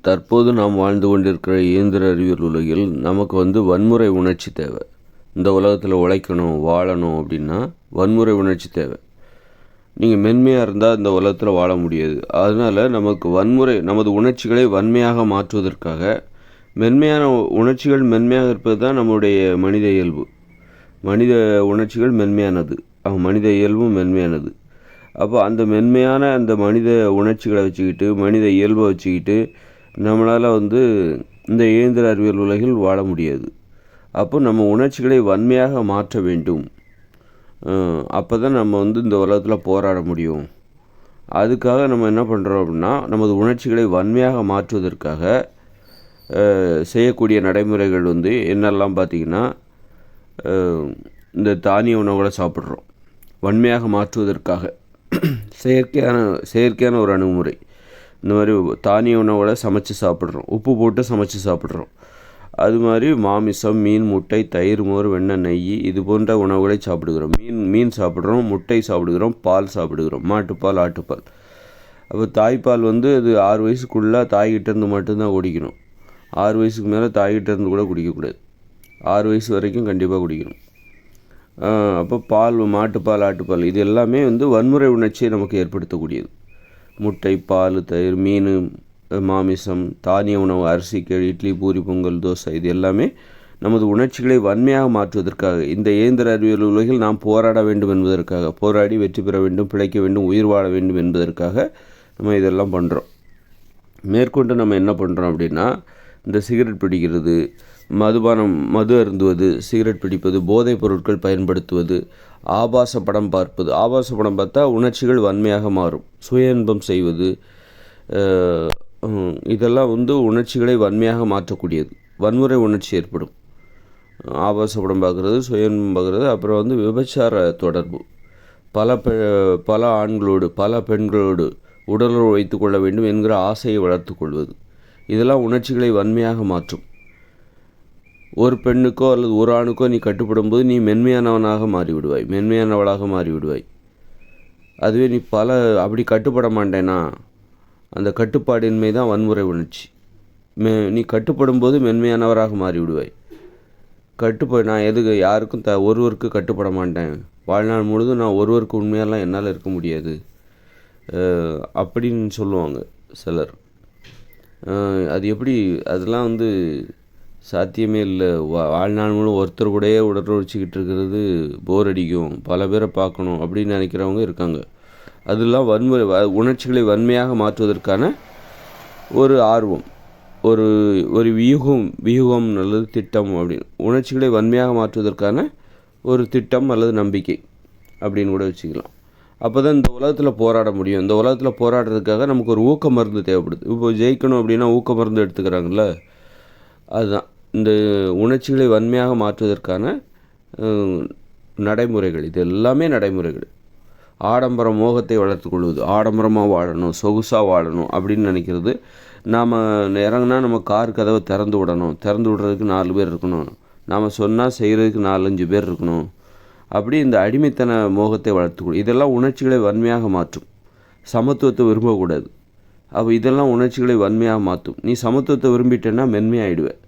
தற்போது நாம் வாழ்ந்து கொண்டிருக்கிற இயந்திர அறிவியல் உலகில் நமக்கு வந்து வன்முறை உணர்ச்சி தேவை. இந்த உலகத்தில் உழைக்கணும் வாழணும் அப்படின்னா வன்முறை உணர்ச்சி தேவை. நீங்கள் மென்மையாக இருந்தால் இந்த உலகத்தில் வாழ முடியாது. அதனால் நமக்கு வன்முறை நமது உணர்ச்சிகளை வன்மையாக மாற்றுவதற்காக மென்மையான உணர்ச்சிகள் மென்மையாக இருப்பது தான் நம்முடைய மனித இயல்பு. மனித உணர்ச்சிகள் மென்மையானது. அவன் மனித இயல்பும் மென்மையானது. அப்போ அந்த மென்மையான அந்த மனித உணர்ச்சிகளை வச்சுக்கிட்டு மனித இயல்பை வச்சுக்கிட்டு நம்மளால் வந்து இந்த இயந்திர அறிவியல் உலகில் வாழ முடியாது. அப்போ நம்ம உணர்ச்சிகளை வன்மையாக மாற்ற வேண்டும். அப்போ தான் நம்ம வந்து இந்த உலகத்தில் போராட முடியும். அதுக்காக நம்ம என்ன பண்ணுறோம் அப்படின்னா நமது உணர்ச்சிகளை வன்மையாக மாற்றுவதற்காக செய்யக்கூடிய நடைமுறைகள் வந்து என்னெல்லாம் பார்த்திங்கன்னா இந்த தானிய உணவுகளை சாப்பிட்றோம். வன்மையாக மாற்றுவதற்காக. செயற்கையான செயற்கையான ஒரு அணுகுமுறை. இந்த மாதிரி தானிய உணவுகளை சமைச்சு சாப்பிட்றோம். உப்பு போட்டு சமைச்சு சாப்பிட்றோம். அது மாதிரி மாமிசம் மீன் முட்டை தயிர் மோர் வெண்ணெய் நெய் இது போன்ற உணவுகளை சாப்பிடுகிறோம். மீன் மீன் சாப்பிட்றோம் முட்டை சாப்பிடுகிறோம் பால் சாப்பிடுகிறோம். மாட்டுப்பால் ஆட்டுப்பால். அப்போ தாய்ப்பால் வந்து அது ஆறு வயசுக்குள்ளே தாய்கிட்டேருந்து மட்டும்தான் குடிக்கணும். ஆறு வயசுக்கு மேலே தாய்கிட்டேருந்து கூட குடிக்கக்கூடாது. ஆறு வயசு வரைக்கும் கண்டிப்பாக குடிக்கணும். அப்போ பால் மாட்டுப்பால் ஆட்டுப்பால் இது எல்லாமே வந்து வன்முறை உணர்ச்சியை நமக்கு ஏற்படுத்தக்கூடியது. முட்டை பால் தயிர் மீன் மாமிசம் தானிய உணவு அரிசி கேழ் இட்லி பூரி பொங்கல் தோசை இது எல்லாமே நமது உணர்ச்சிகளை வன்மையாக மாற்றுவதற்காக இந்த இயந்திர அறிவியல் உலகில் நாம் போராட வேண்டும் என்பதற்காக போராடி வெற்றி பெற வேண்டும் பிழைக்க வேண்டும் உயிர் வாழ வேண்டும் என்பதற்காக நம்ம இதெல்லாம் பண்ணுறோம் மேற்கொண்டு நம்ம என்ன பண்ணுறோம் அப்படின்னா இந்த சிகரெட் பிடிக்கிறது மதுபானம் மது அருந்துவது சிகரெட் பிடிப்பது போதைப் பொருட்கள் பயன்படுத்துவது ஆபாச படம் பார்ப்பது. ஆபாச படம் பார்த்தா உணர்ச்சிகள் வன்மையாக மாறும். சுய இன்பம் செய்வது இதெல்லாம் வந்து உணர்ச்சிகளை வன்மையாக மாற்றக்கூடியது. வன்முறை உணர்ச்சி ஏற்படும். ஆபாச படம் பார்க்குறது சுய இன்பம் பார்க்குறது அப்புறம் வந்து விபச்சார தொடர்பு. பல பெ பல ஆண்களோடு பல பெண்களோடு உடலுறவு வைத்துக்கொள்ள வேண்டும் என்கிற ஆசையை வளர்த்து கொள்வது. இதெல்லாம் உணர்ச்சிகளை வன்மையாக மாற்றும். ஒரு பெண்ணுக்கோ அல்லது ஒரு ஆணுக்கோ நீ கட்டுப்படும் போது நீ மென்மையானவனாக மாறிவிடுவாய் மென்மையானவளாக மாறிவிடுவாய். அதுவே நீ பல அப்படி கட்டுப்பட மாட்டேனா? அந்த கட்டுப்பாடின்மை தான் வன்முறை உணர்ச்சி. மெ நீ கட்டுப்படும் போது மென்மையானவராக மாறிவிடுவாய். கட்டுப்ப நான் எதுக்கு யாருக்கும் த ஒருவருக்கு கட்டுப்பட மாட்டேன். வாழ்நாள் முழுதும் நான் ஒருவருக்கு உண்மையெல்லாம் என்னால் இருக்க முடியாது. அப்படின்னு சொல்லுவாங்க சிலர். அது எப்படி அதெல்லாம் வந்து சாத்தியமே இல்லை. வா வாழ்நாள் முழு ஒருத்தர் கூடயே உடற்பயிற்சிக்கிட்டு இருக்கிறது போர் அடிக்கும். பல பேரை பார்க்கணும் அப்படின்னு நினைக்கிறவங்க இருக்காங்க. அதெல்லாம் வன்முறை உணர்ச்சிகளை வன்மையாக மாற்றுவதற்கான ஒரு ஆர்வம் ஒரு ஒரு வியூகம் வியூகம் அல்லது திட்டம் அப்படின்னு. உணர்ச்சிகளை வன்மையாக மாற்றுவதற்கான ஒரு திட்டம் அல்லது நம்பிக்கை அப்படின்னு கூட வச்சுக்கலாம். அப்போ தான் இந்த உலகத்தில் போராட முடியும். இந்த உலகத்தில் போராடுறதுக்காக நமக்கு ஒரு ஊக்க மருந்து தேவைப்படுது. இப்போ ஜெயிக்கணும் அப்படின்னா ஊக்க மருந்து எடுத்துக்கிறாங்கல்ல? அதுதான். இந்த உணர்ச்சிகளை வன்மையாக மாற்றுவதற்கான நடைமுறைகள். இது எல்லாமே நடைமுறைகள். ஆடம்பர மோகத்தை வளர்த்துக்கொள்வது ஆடம்பரமாக வாழணும் சொகுசாக வாழணும் அப்படின்னு நினைக்கிறது. நாம் இறங்குனா நம்ம கார் கதவை திறந்து விடணும். திறந்து விடுறதுக்கு நாலு பேர் இருக்கணும். நாம் சொன்னால் செய்கிறதுக்கு நாலஞ்சு பேர் இருக்கணும். அப்படி இந்த அடிமைத்தன மோகத்தை வளர்த்துக்கொள் இதெல்லாம் உணர்ச்சிகளை வன்மையாக மாற்றும். சமத்துவத்தை விரும்பக்கூடாது. அப்போ இதெல்லாம் உணர்ச்சிகளை வன்மையாக மாற்றும். நீ சமத்துவத்தை விரும்பிட்டேன்னா மென்மையாயிடுவேன்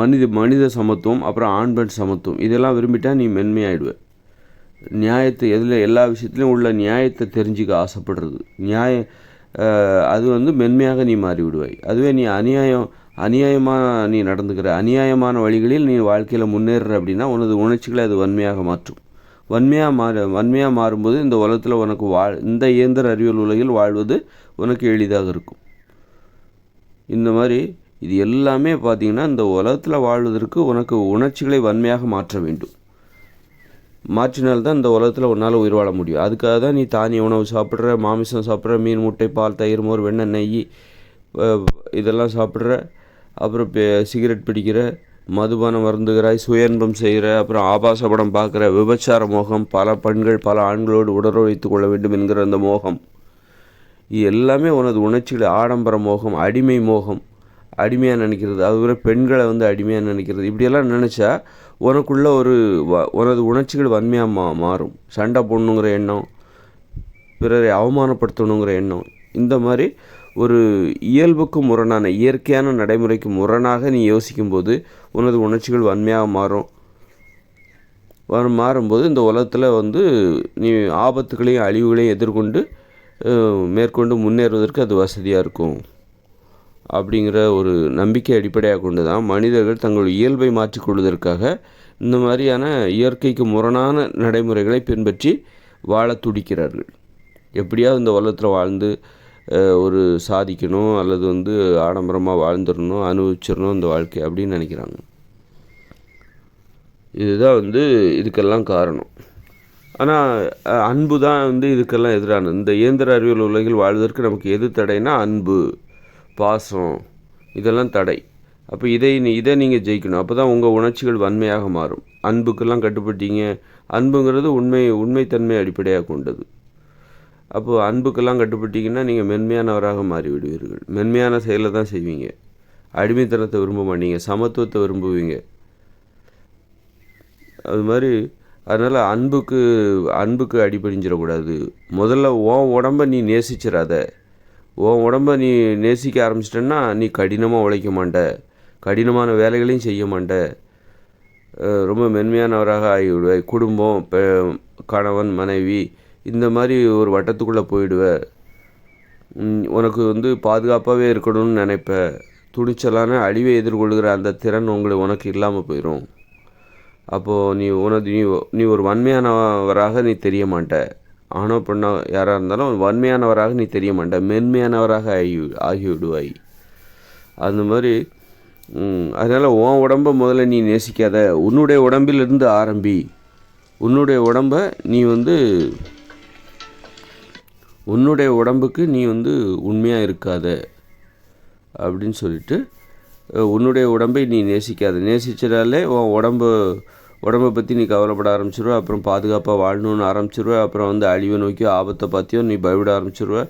மனித மனித சமத்துவம் அப்புறம் ஆண் பெண் சமத்துவம். இதெல்லாம் விரும்பிட்டால் நீ மென்மையாயிடுவே. நியாயத்தை எதில் எல்லா விஷயத்துலையும் உள்ள நியாயத்தை தெரிஞ்சுக்க ஆசைப்படுறது. நியாய அது வந்து மென்மையாக நீ மாறிவிடுவாய். அதுவே நீ அநியாயம் அநியாயமாக நீ நடந்துக்கிற அநியாயமான வழிகளில் நீ வாழ்க்கையில் முன்னேறுற அப்படின்னா உனது உணர்ச்சிகளை அது வன்மையாக மாற்றும். வன்மையாக மாற வன்மையாக மாறும்போது இந்த உலகத்தில் உனக்கு வாழ் இந்த இயந்திர அறிவியல் உலகில் வாழ்வது உனக்கு எளிதாக இருக்கும். இந்த மாதிரி இது எல்லாமே பார்த்தீங்கன்னா இந்த உலகத்தில் வாழ்வதற்கு உனக்கு உணர்ச்சிகளை வன்மையாக மாற்ற வேண்டும். மாற்றினால் தான் இந்த உலகத்தில் உன்னால் உயிர் வாழ முடியும். அதுக்காக தான் நீ தானிய உணவு சாப்பிட்ற மாமிசம் சாப்பிட்ற மீன் முட்டை பால் தயிர் மோர் வெண்ணெய் நெய் இதெல்லாம் சாப்பிட்ற அப்புறம் சிகரெட் பிடிக்கிற மதுபானம் வருந்துகிறாய் சுயன்பம் செய்கிற அப்புறம் ஆபாச படம் பார்க்குற விபச்சார மோகம் பல பெண்கள் பல ஆண்களோடு உடற வைத்து கொள்ள வேண்டும் என்கிற அந்த மோகம். இது எல்லாமே உனது உணர்ச்சிகளை ஆடம்பர மோகம் அடிமை மோகம். அடிமையாக நினைக்கிறது. அதுவரை பெண்களை வந்து அடிமையாக நினைக்கிறது. இப்படியெல்லாம் நினச்சா உனக்குள்ள ஒரு வ- உனது உணர்ச்சிகள் வன்மையாக மா மாறும். சண்டை போடணுங்கிற எண்ணம் பிறரை அவமானப்படுத்தணுங்கிற எண்ணம். இந்த மாதிரி ஒரு இயல்புக்கு முரணான இயற்கையான நடைமுறைக்கு முரணாக நீ யோசிக்கும்போது உனது உணர்ச்சிகள் வன்மையாக மாறும். மாறும்போது இந்த உலகத்தில் வந்து நீ ஆபத்துகளையும் அழிவுகளையும் எதிர்கொண்டு மேற்கொண்டு முன்னேறுவதற்கு அது வசதியாக இருக்கும். அப்படிங்கிற ஒரு நம்பிக்கை அடிப்படையாக கொண்டு தான் மனிதர்கள் தங்கள் இயல்பை மாற்றிக்கொள்வதற்காக இந்த மாதிரியான இயற்கைக்கு முரணான நடைமுறைகளை பின்பற்றி வாழ துடிக்கிறார்கள். எப்படியாவது இந்த உலகத்தில் வாழ்ந்து ஒரு சாதிக்கணும் அல்லது வந்து ஆடம்பரமாக வாழ்ந்துடணும் அனுபவிச்சிடணும் இந்த வாழ்க்கை அப்படின்னு நினைக்கிறாங்க. இதுதான் வந்து இதுக்கெல்லாம் காரணம். ஆனால் அன்பு தான் வந்து இதுக்கெல்லாம் எதிரானது. இந்த இயந்திர அறிவியல் உலகில் வாழ்வதற்கு நமக்கு எது தடைனா அன்பு. பாசம் இதெல்லாம் தடை. அப்போ இதை நீ- இதை நீங்கள் ஜெயிக்கணும். அப்போ தான் உங்கள் உணர்ச்சிகள் வன்மையாக மாறும். அன்புக்கெல்லாம் கட்டுப்பட்டீங்க. அன்புங்கிறது உண்மை உண்மைத்தன்மை அடிப்படையாக கொண்டது. அப்போது அன்புக்கெல்லாம் கட்டுப்பட்டீங்கன்னா நீங்கள் மென்மையானவராக மாறிவிடுவீர்கள். மென்மையான செயலை தான் செய்வீங்க. அடிமைத்தனத்தை விரும்ப மாட்டீங்க. சமத்துவத்தை விரும்புவீங்க. அது மாதிரி அதனால் அன்புக்கு அன்புக்கு அடிபணிஞ்சிடக்கூடாது. முதல்ல உன் உடம்ப நீ நேசிச்சிடாத உன் உடம்ப நீ நேசிக்க ஆரம்பிச்சிட்டன்னா நீ கடினமாக உழைக்க மாட்ட. கடினமான வேலைகளையும் செய்ய மாட்ட. ரொம்ப மென்மையானவராக ஆகிவிடுவாய். குடும்பம் பெ- கணவன் மனைவி இந்த மாதிரி ஒரு வட்டத்துக்குள்ளே போயிடுவ. உனக்கு வந்து பாதுகாப்பாகவே இருக்கணும்னு நினைப்ப. துணிச்சலான அழிவை எதிர்கொள்கிற அந்த திறன் உங்களுக்கு உனக்கு இல்லாமல் போயிடும் அப்போது நீ உனது நீ நீ ஒரு வன்மையானவராக நீ தெரிய மாட்ட. ஆணோ பெண்ணோ யாராக இருந்தாலும் வன்மையானவராக நீ தெரிய மாட்ட மென்மையானவராக ஆகி ஆகிவிடுவாய். அந்த மாதிரி அதனால் உன் உடம்பை முதல்ல நீ நேசிக்காத. உன்னுடைய உடம்பிலிருந்து ஆரம்பி உன்னுடைய உடம்பை நீ வந்து உன்னுடைய உடம்புக்கு நீ வந்து உண்மையாக இருக்காத. அப்படின்னு சொல்லிட்டு உன்னுடைய உடம்பை நீ நேசிக்காத. நேசிச்சதாலே உன் உடம்பு உடம்பை பற்றி நீ கவலைப்பட ஆரம்பிச்சிருவ அப்புறம் பாதுகாப்பாக வாழணும்னு ஆரம்பிச்சிருவ அப்புறம் வந்து அழிவை நோக்கி ஆபத்தை பற்றியும் நீ பயவிட ஆரம்பிச்சிருவ.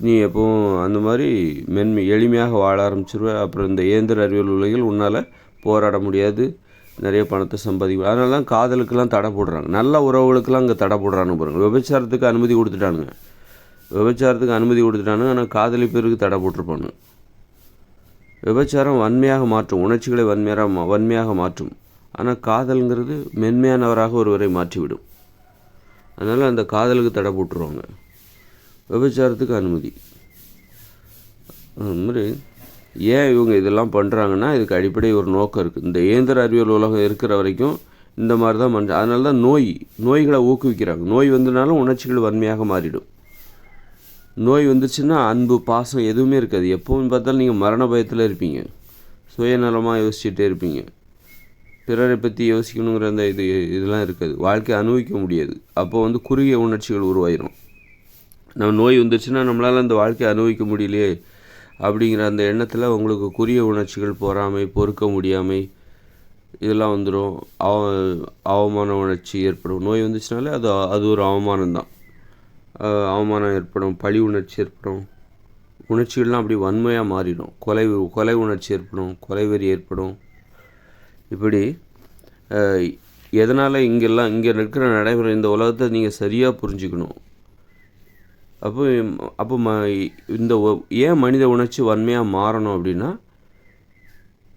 நீ எப்பவும் அந்த மாதிரி மென்மை எளிமையாக வாழ ஆரம்பிச்சிருவ. அப்புறம் இந்த இயந்திர அறிவியல் உலகில் உன்னால் போராட முடியாது. நிறைய பணத்தை சம்பாதிக்க அதனால தான் காதலுக்கெல்லாம் தடை போடுறாங்க. நல்ல உறவுகளுக்கெல்லாம் அங்கே தடை போடுறாங்க பாருங்கள் விபச்சாரத்துக்கு அனுமதி கொடுத்துட்டானுங்க. விபச்சாரத்துக்கு அனுமதி கொடுத்துட்டானுங்க ஆனால் காதலிப்பதற்கு தடை போட்டிருப்பானுங்க. விபச்சாரம் வன்மையாக மாற்றும் உணர்ச்சிகளை வன்மையாக மா- வன்மையாக மாற்றும். ஆனால் காதல்ங்கிறது மென்மையானவராக ஒருவரை மாற்றிவிடும். அதனால் அந்த காதலுக்கு தடை போட்டுருவாங்க. விபச்சாரத்துக்கு அனுமதி. அது மாதிரி ஏன் இவங்க இதெல்லாம் பண்ணுறாங்கன்னா இதுக்கு அடிப்படை ஒரு நோக்கம் இருக்குது இந்த இயந்திர அறிவியல் உலகம் இருக்கிற வரைக்கும் இந்த மாதிரி தான் பண்ணுறாங்க அதனால தான் நோய் நோய்களை ஊக்குவிக்கிறாங்க. நோய் வந்தனாலும் உணர்ச்சிகள் வன்மையாக மாறிடும். நோய் வந்துச்சுன்னா அன்பு பாசம் எதுவுமே இருக்காது. எப்பவும் பார்த்தாலும் நீங்கள் மரண பயத்தில் இருப்பீங்க. சுயநலமாக யோசிச்சுட்டே இருப்பீங்க. பிறரை பற்றி யோசிக்கணுங்கிற அந்த இது இதெல்லாம் இருக்காது. வாழ்க்கையை அனுபவிக்க முடியாது. அப்போ வந்து குறுகிய உணர்ச்சிகள் உருவாயிரும். நம்ம நோய் வந்துச்சுன்னா நம்மளால் அந்த வாழ்க்கையை அனுபவிக்க முடியலையே அப்படிங்கிற அந்த எண்ணத்தில் உங்களுக்கு குறுகிய உணர்ச்சிகள் பொறாமை பொறுக்க முடியாமை இதெல்லாம் வந்துடும் அவ அவமான உணர்ச்சி ஏற்படும். நோய் வந்துச்சுனாலே அது அது ஒரு அவமானம் தான் அவமானம் ஏற்படும் பழி உணர்ச்சி ஏற்படும். உணர்ச்சிகள்லாம் அப்படி வன்மையாக மாறிடும். கொலை கொலை உணர்ச்சி ஏற்படும் கொலைவெறி ஏற்படும். இப்படி எதனால் இங்கெல்லாம் இங்கே இருக்கிற நடைமுறை இந்த உலகத்தை நீங்கள் சரியாக புரிஞ்சுக்கணும்? அப்போ அப்போ ம இந்த ஒ- ஏன் மனித உணர்ச்சி வன்மையாக மாறணும் அப்படின்னா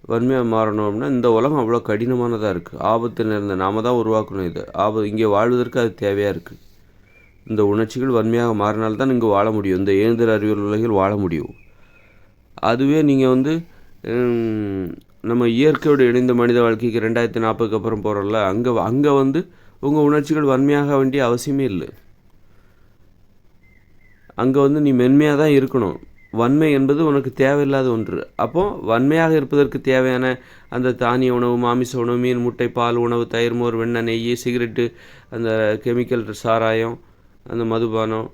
வன்மையாக மாறணும் அப்படின்னா இந்த உலகம் அவ்வளோ கடினமானதாக இருக்குது ஆபத்து நிறைந்த நாம தான் உருவாக்கணும் இதை. ஆபத்து இங்கே வாழ்வதற்கு அது தேவையாக இருக்குது இந்த உணர்ச்சிகள் வன்மையாக மாறினால்தான் இங்கே வாழ முடியும். இந்த இயந்திர அறிவியல் உலகில் வாழ முடியும். அதுவே நீங்கள் வந்து நம்ம இயற்கையோடு இணைந்த மனித வாழ்க்கைக்கு ரெண்டாயிரத்தி நாற்பதுக்கு அப்புறம் போகிறோம்ல அங்கே அங்கே வந்து உங்கள் உணர்ச்சிகள் வன்மையாக வேண்டிய அவசியமே இல்லை. அங்கே வந்து நீ மென்மையாக தான் இருக்கணும். வன்மை என்பது உனக்கு தேவையில்லாத ஒன்று. அப்போது வன்மையாக இருப்பதற்கு தேவையான அந்த தானிய உணவு மாமிச உணவு மீன் முட்டை பால் உணவு தயிர் மோர் வெண்ணெய் நெய் சிகரெட்டு அந்த கெமிக்கல் சாராயம் அந்த மதுபானம்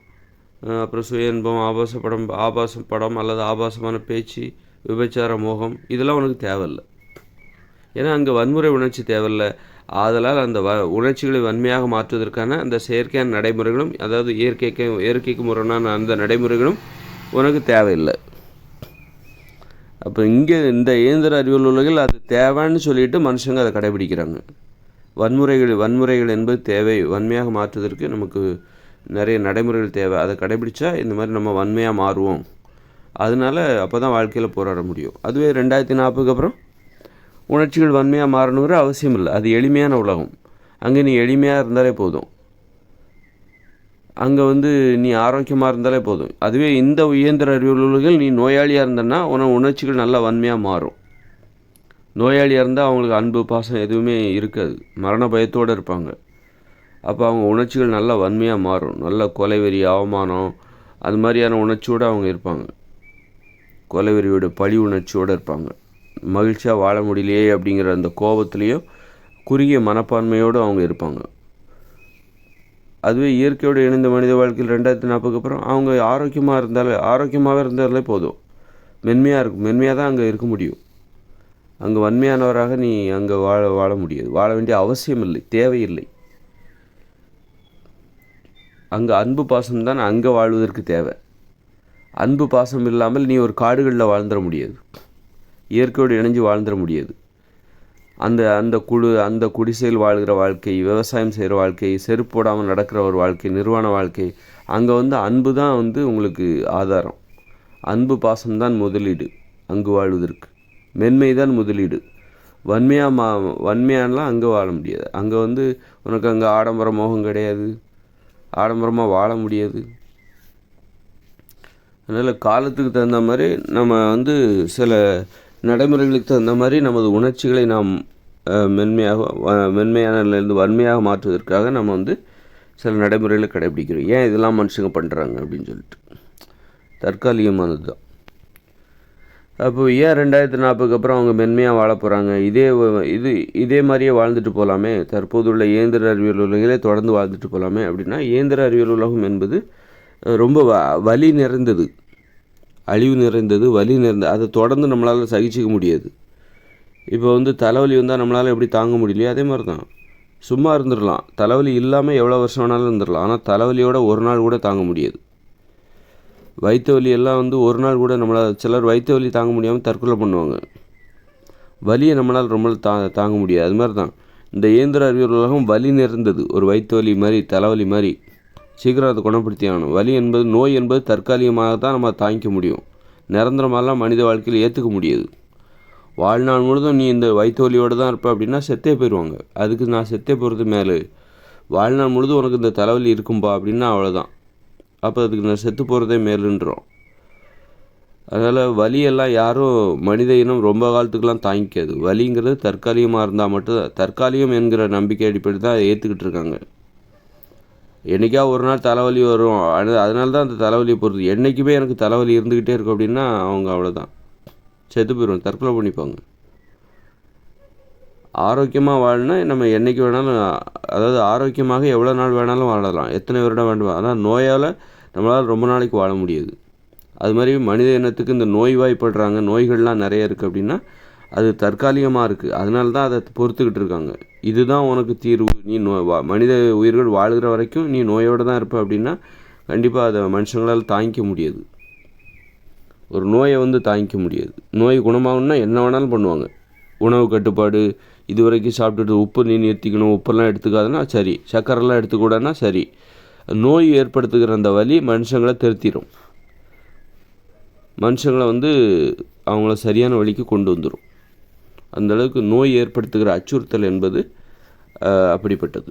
அப்புறம் சுய இன்பம் ஆபாச படம் ஆபாச படம் அல்லது ஆபாசமான பேச்சு விபச்சார மோகம் இதெல்லாம் உனக்கு தேவையில்லை. ஏன்னா அங்கே வன்முறை உணர்ச்சி தேவையில்ல. ஆதலால் அந்த வ உணர்ச்சிகளை வன்மையாக மாற்றுவதற்கான அந்த செயற்கையான நடைமுறைகளும் அதாவது இயற்கைக்கு இயற்கைக்கு முரணான அந்த நடைமுறைகளும் உனக்கு தேவையில்லை. அப்போ இங்கே இந்த இயந்திர அறிவியல் உலகில் அது தேவைன்னு சொல்லிட்டு மனுஷங்க அதை கடைபிடிக்கிறாங்க. வன்முறைகள் வன்முறைகள் என்பது தேவை வன்மையாக மாற்றுவதற்கு நமக்கு நிறைய நடைமுறைகள் தேவை. அதை கடைபிடிச்சா இந்த மாதிரி நம்ம வன்மையாக மாறுவோம். அதனால அப்போ தான் வாழ்க்கையில் போராட முடியும். அதுவே ரெண்டாயிரத்தி நாற்பதுக்கு அப்புறம் உணர்ச்சிகள் வன்மையாக மாறணுங்கிற அவசியம் இல்லை. அது எளிமையான உலகம். அங்கே நீ எளிமையாக இருந்தாலே போதும். அங்கே வந்து நீ ஆரோக்கியமாக இருந்தாலே போதும். அதுவே இந்த இயந்திர அறிவுகள் நீ நோயாளியாக இருந்தன்னா உன உணர்ச்சிகள் நல்லா வன்மையாக மாறும். நோயாளியாக இருந்தால் அவங்களுக்கு அன்பு பாசம் எதுவுமே இருக்காது. மரண பயத்தோடு இருப்பாங்க. அப்போ அவங்க உணர்ச்சிகள் நல்லா வன்மையாக மாறும். நல்ல கொலைவெறி அவமானம் அது மாதிரியான உணர்ச்சியோடு அவங்க இருப்பாங்க. கொலைவெறியோட பழி உணர்ச்சியோடு இருப்பாங்க. மகிழ்ச்சியாக வாழ முடியலையே அப்படிங்கிற அந்த கோபத்துலேயும் குறுகிய மனப்பான்மையோடு அவங்க இருப்பாங்க. அதுவே இயற்கையோடு இணைந்த மனித வாழ்க்கையில் ரெண்டாயிரத்தி நாற்பதுக்கு அப்புறம் அவங்க ஆரோக்கியமாக இருந்தாலே ஆரோக்கியமாகவே இருந்தாலே போதும். மென்மையாக இருக்கும். மென்மையாக தான் அங்கே இருக்க முடியும். அங்கே வன்மையானவராக நீ அங்கே வாழ வாழ முடியாது. வாழ வேண்டிய அவசியம் இல்லை. தேவையில்லை. அங்கே அன்பு பாசம் தான் அங்கே வாழ்வதற்கு தேவை. அன்பு பாசம் இல்லாமல் நீ ஒரு காடுகளில் வாழ்ந்துட முடியாது. இயற்கையோடு இணைஞ்சு வாழ்ந்துட முடியாது. அந்த அந்த குழு அந்த குடிசையில் வாழ்கிற வாழ்க்கை விவசாயம் செய்கிற வாழ்க்கை செருப்பு போடாமல் நடக்கிற ஒரு வாழ்க்கை நிர்வாண வாழ்க்கை அங்கே வந்து அன்பு தான் வந்து உங்களுக்கு ஆதாரம். அன்பு பாசம்தான் முதலீடு. அங்கு வாழ்வதற்கு. மென்மை தான் முதலீடு. வன்மையாக மா வன்மையானலாம் அங்கே வாழ முடியாது. அங்கே வந்து உனக்கு அங்கே ஆடம்பர மோகம் கிடையாது. ஆடம்பரமாக வாழ முடியாது. அதனால் காலத்துக்கு தகுந்த மாதிரி நம்ம வந்து சில நடைமுறைகளுக்கு தகுந்த மாதிரி நமது உணர்ச்சிகளை நாம் மென்மையாக மென்மையானலேருந்து வன்மையாக மாற்றுவதற்காக நம்ம வந்து சில நடைமுறைகளை கடைபிடிக்கிறோம். ஏன் இதெல்லாம் மனுஷங்க பண்ணுறாங்க அப்படின்னு சொல்லிட்டு. தற்காலிகமானது தான். அப்போ ஏன் ரெண்டாயிரத்தி நாற்பதுக்கு அப்புறம் அவங்க மென்மையாக வாழ போகிறாங்க இதே இது இதே மாதிரியே வாழ்ந்துட்டு போகலாமே தற்போதுள்ள இயந்திர அறிவியல் உலகிலே தொடர்ந்து வாழ்ந்துட்டு போகலாமே அப்படின்னா இயந்திர அறிவியல் உலகம் என்பது ரொம்ப வ வலி நிறைந்தது. அழிவு நிறைந்தது வலி நிறைந்தது அதை தொடர்ந்து நம்மளால் சகிச்சிக்க முடியாது. இப்போ வந்து தலைவலி வந்தால் நம்மளால் எப்படி தாங்க முடியலையோ அதே மாதிரி தான் சும்மா இருந்துடலாம். தலைவலி இல்லாமல் எவ்வளோ வருஷம் வேணாலும் இருந்துடலாம். ஆனால் தலைவலியோட ஒரு நாள் கூட தாங்க முடியாது. வயிற்று வலி எல்லாம் வந்து ஒரு நாள் கூட நம்மளால் சிலர் வயிற்று வலி தாங்க முடியாமல் தற்கொலை பண்ணுவாங்க. வலியை நம்மளால் ரொம்ப தா தாங்க முடியாது. அது மாதிரி தான் இந்த இயந்திர அறிவியல் உலகம் வலி நிறைந்தது. ஒரு வயிற்று வலி மாதிரி தலைவலி மாதிரி. சீக்கிரம் அதை குணப்படுத்தி ஆகணும் வலி என்பது நோய் என்பது தற்காலிகமாக தான் நம்ம தாங்கிக்க முடியும். நிரந்தரமாகலாம் மனித வாழ்க்கையில் ஏற்றுக்க முடியாது. வாழ்நாள் முழுதும் நீ இந்த வயிற்று வலியோடு தான் இருப்ப அப்படின்னா செத்தே போயிடுவாங்க. அதுக்கு நான் செத்தே போகிறது மேலே. வாழ்நாள் முழுதும் உனக்கு இந்த தலைவலி இருக்கும்பா அப்படின்னா அவ்வளோதான் அப்போ அதுக்கு நான் செத்து போகிறதே மேலுன்றோம். அதனால் வலியெல்லாம் யாரும் மனித இனம் ரொம்ப காலத்துக்கெலாம் தாங்கிக்காது. வலிங்கிறது தற்காலிகமாக இருந்தால் மட்டும் தற்காலிகம் என்கிற நம்பிக்கை அடிப்படை தான் ஏற்றுக்கிட்டு இருக்காங்க. என்றைக்கா ஒரு நாள் தலைவலி வரும்? அதனால தான் அந்த தலைவலியை பொறுத்து என்றைக்குமே எனக்கு தலைவலி இருந்துக்கிட்டே இருக்கும் அப்படின்னா அவங்க அவ்வளோதான் செத்து போயிடுவோம் தற்கொலை பண்ணிப்பாங்க. ஆரோக்கியமாக வாழனா நம்ம என்றைக்கு வேணாலும் அதாவது ஆரோக்கியமாக எவ்வளோ நாள் வேணாலும் வாழலாம். எத்தனை வருடம் வேண்டும். ஆனால் நோயால் நம்மளால் ரொம்ப நாளைக்கு வாழ முடியாது. அது மாதிரி மனித இனத்துக்கு இந்த நோய் வாய்ப்படுறாங்க. நோய்கள்லாம் நிறைய இருக்குது அப்படின்னா அது தற்காலிகமாக இருக்குது அதனால தான் அதை பொறுத்துக்கிட்டு இருக்காங்க. இதுதான் உனக்கு தீர்வு. நீ நோ மனித உயிர்கள் வாழ்கிற வரைக்கும் நீ நோயோடு தான் இருப்ப அப்படின்னா கண்டிப்பாக அதை மனுஷங்களால் தாங்கிக்க முடியாது. ஒரு நோயை வந்து தாங்கிக்க முடியாது. நோய் குணமாகணும்னா என்ன வேணாலும் பண்ணுவாங்க. உணவு கட்டுப்பாடு இது வரைக்கும் சாப்பிட்டுட்டு உப்பு நீ நிறுத்திக்கணும் உப்பெல்லாம் எடுத்துக்காதுன்னா சரி. சக்கரெல்லாம் எடுத்துக்கூடனா சரி. நோய் ஏற்படுத்துகிற அந்த வலி மனுஷங்களை திருத்திடும் மனுஷங்களை வந்து அவங்கள சரியான வழிக்கு கொண்டு வந்துடும் அந்தளவுக்கு நோய் ஏற்படுத்துகிற அச்சுறுத்தல் என்பது அப்படிப்பட்டது.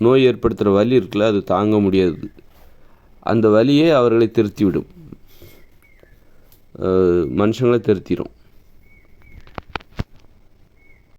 நோய் ஏற்படுத்துகிற வலி இருக்குல்ல அது தாங்க முடியாது. அந்த வலியே அவர்களை திருத்திவிடும். மனுஷங்களை திருத்திடும்